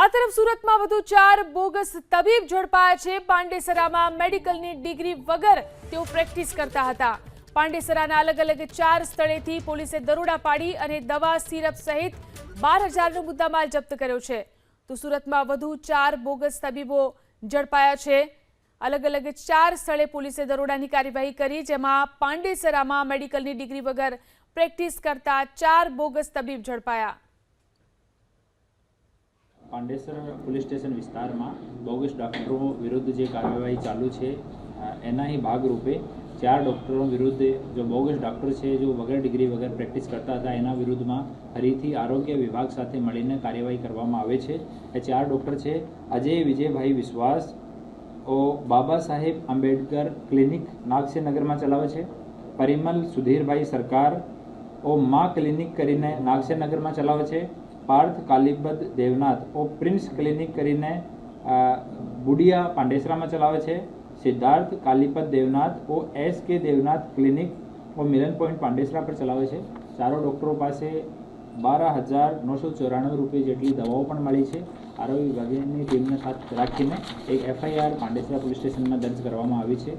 આ તરફ સુરતમાં વધુ ચાર બોગસ તબીબ ઝડપાયા છે. પાંડેસરામાં મેડિકલની ડિગ્રી વગર તેઓ પ્રેક્ટિસ કરતા હતા. પાંડેસરાના અલગ અલગ ચાર સ્થળેથી પોલીસે દરોડા પાડી અને દવા, સિરપ સહિત બાર હજારનો મુદ્દામાલ જપ્ત કર્યો છે. તો સુરતમાં વધુ ચાર બોગસ તબીબો ઝડપાયા છે. અલગ અલગ ચાર સ્થળે પોલીસે દરોડાની કાર્યવાહી કરી, જેમાં પાંડેસરામાં મેડિકલની ડિગ્રી વગર પ્રેક્ટિસ કરતા ચાર બોગસ તબીબ ઝડપાયા. પાંડેસર પોલીસ સ્ટેશન વિસ્તારમાં બોગસ ડૉક્ટરો વિરુદ્ધ જે કાર્યવાહી ચાલુ છે એના ભાગરૂપે ચાર ડૉક્ટરો વિરુદ્ધ જો બોગસ ડૉક્ટર છે, જો વગર ડિગ્રી વગર પ્રેક્ટિસ કરતા હતા, એના વિરુદ્ધમાં ફરીથી આરોગ્ય વિભાગ સાથે મળીને કાર્યવાહી કરવામાં આવે છે. એ ચાર ડૉક્ટર છે, અજય વિજયભાઈ વિશ્વાસ, ઓ બાબા સાહેબ આંબેડકર ક્લિનિક નાગસેનગરમાં ચલાવે છે. પરિમલ સુધીરભાઈ સરકાર, ઓ મા ક્લિનિક કરીને નાગસેનગરમાં ચલાવે છે. પાર્થ કાલીબદ દેવનાથ ઓ પ્રિન્સ ક્લિનિક કરીને બુડિયા પાંડેસરામાં ચલાવે છે. સિદ્ધાર્થ કાલિપદ દેવનાથ ઓ એસ કે દેવનાથ ક્લિનિક ઓ મિલન પોઈન્ટ પાંડેસરા પર ચલાવે છે. ચારો ડૉક્ટરો પાસે બાર હજાર નવસો ચોરાણું રૂપિયા જેટલી દવાઓ પણ મળી છે. આરોગ્ય વિભાગની ટીમને સાથે રાખીને એક એફઆઈઆર પાંડેસરા પોલીસ સ્ટેશનમાં દર્જ કરવામાં આવી છે.